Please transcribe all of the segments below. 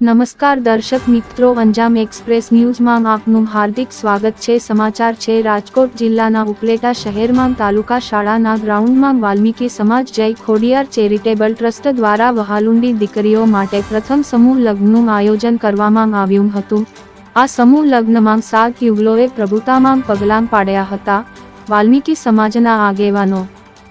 નમસ્કાર દર્શક મિત્રો અંજામ એક્સપ્રેસ ન્યૂઝમાં આપનું હાર્દિક સ્વાગત છે. સમાચાર છે, રાજકોટ જિલ્લાના ઉપલેટા શહેરમાં તાલુકા શાળાના ગ્રાઉન્ડમાં વાલ્મીકી સમાજ જય ખોડિયાર ચેરિટેબલ ટ્રસ્ટ દ્વારા વહાલુંડી દીકરીઓ માટે પ્રથમ સમૂહ લગ્નનું આયોજન કરવામાં આવ્યું હતું. આ સમૂહ લગ્નમાં સાત યુગલોએ પ્રભુતામાં પગલાં પાડ્યા હતા. વાલ્મીકી સમાજના આગેવાનો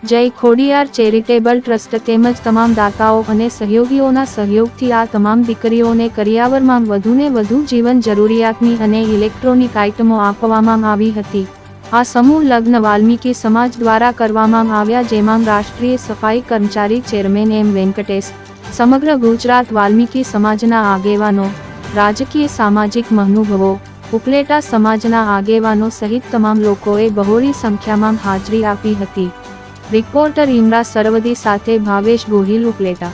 જય ખોડિયાર ચેરિટેબલ ટ્રસ્ટ તેમજ તમામ દાતાઓ અને સહયોગીઓના સહયોગથી આ તમામ દીકરીઓને કરિયાવરમાં વધુને વધુ જીવન જરૂરિયાતની અને ઇલેક્ટ્રોનિક આઇટમો આપવામાં આવી હતી. આ સમૂહ લગ્ન વાલ્મીકી સમાજ દ્વારા કરવામાં આવ્યા જેમાં રાષ્ટ્રીય સફાઈ કર્મચારી ચેરમેન એમ વેંકટેશ, સમગ્ર ગુજરાત વાલ્મીકી સમાજના આગેવાનો, રાજકીય સામાજિક મહાનુભવો, ઉપલેટા સમાજના આગેવાનો સહિત તમામ લોકોએ બહોળી સંખ્યામાં હાજરી આપી હતી. રિપોર્ટર ઇમરા સરવદી સાથે ભાવેશ ગોહિલ ઉપલેટા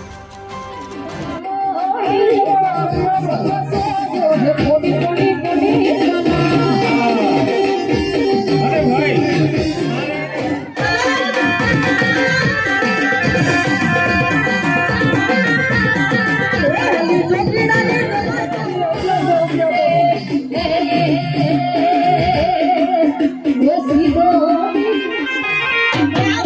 અરે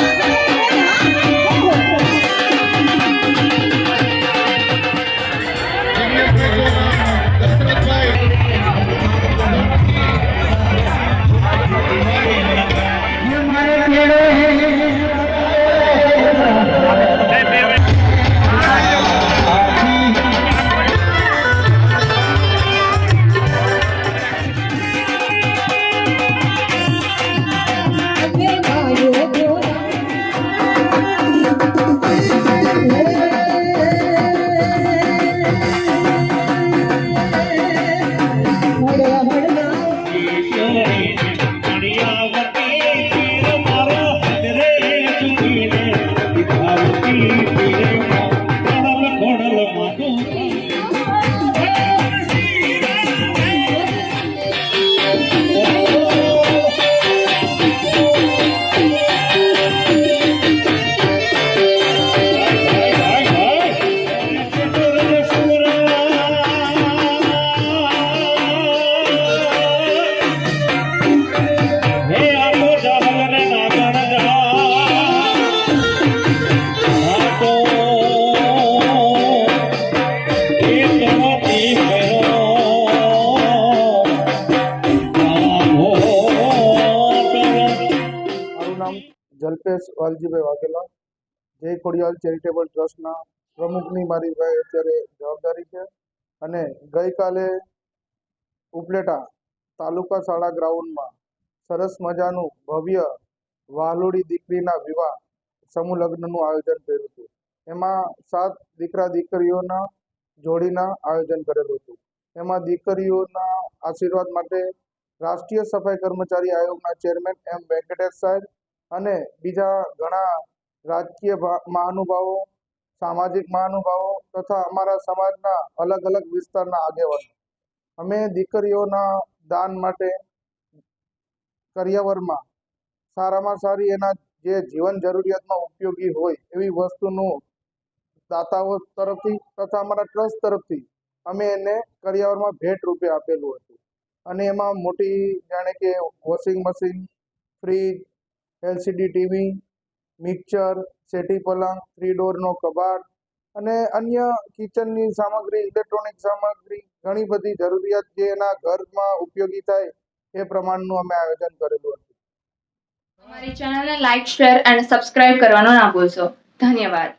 જલ્પેશ વાલજીભાઈ વાઘેલા, જય ખોડિયાલ ચેરિટેબલ ટ્રસ્ટના પ્રમુખની મારી ભાઈ અત્યારે જવાબદારી છે અને ગઈકાલે ઉપલેટા તાલુકા શાળા ગ્રાઉન્ડમાં સરસ મજાનું ભવ્ય વાલુડી દીકરીના વિવાહ સમૂહ લગ્નનું આયોજન કર્યું હતું. એમાં સાત દીકરા દીકરીઓના જોડીના આયોજન કરેલું હતું. એમાં દીકરીઓના આશીર્વાદ માટે રાષ્ટ્રીય સફાઈ કર્મચારી આયોગના ચેરમેન એમ વેંકટેશ સાહેબ અને બીજા ઘણા રાજકીય મહાનુભાવો, સામાજિક મહાનુભાવો તથા અમારા સમાજના અલગ અલગ વિસ્તારના આગેવાનો. અમે દીકરીઓના દાન માટે કરિયાવરમાં સારામાં સારી એના જે જીવન જરૂરિયાતમાં ઉપયોગી હોય એવી વસ્તુનું દાતાઓ તરફથી તથા અમારા ટ્રસ્ટ તરફથી અમે એને કરિયાવરમાં ભેટ રૂપે આપેલું હતું. અને એમાં મોટી, જાણે કે, washing machine, fridge LCD TV mixer settee પલંગ થ્રી ડોરનો કબાટ અને અન્ય કિચનની સામગ્રી ઇલેક્ટ્રોનિક સામગ્રી, ઘણી બધી જરૂરિયાત જે એના ઘરમાં ઉપયોગી થાય એ પ્રમાણનું અમે આયોજન કરેલું હતું. અમારી ચેનલને લાઈક શેર અને સબસ્ક્રાઇબ કરવાનો ના ભૂલશો. ધન્યવાદ.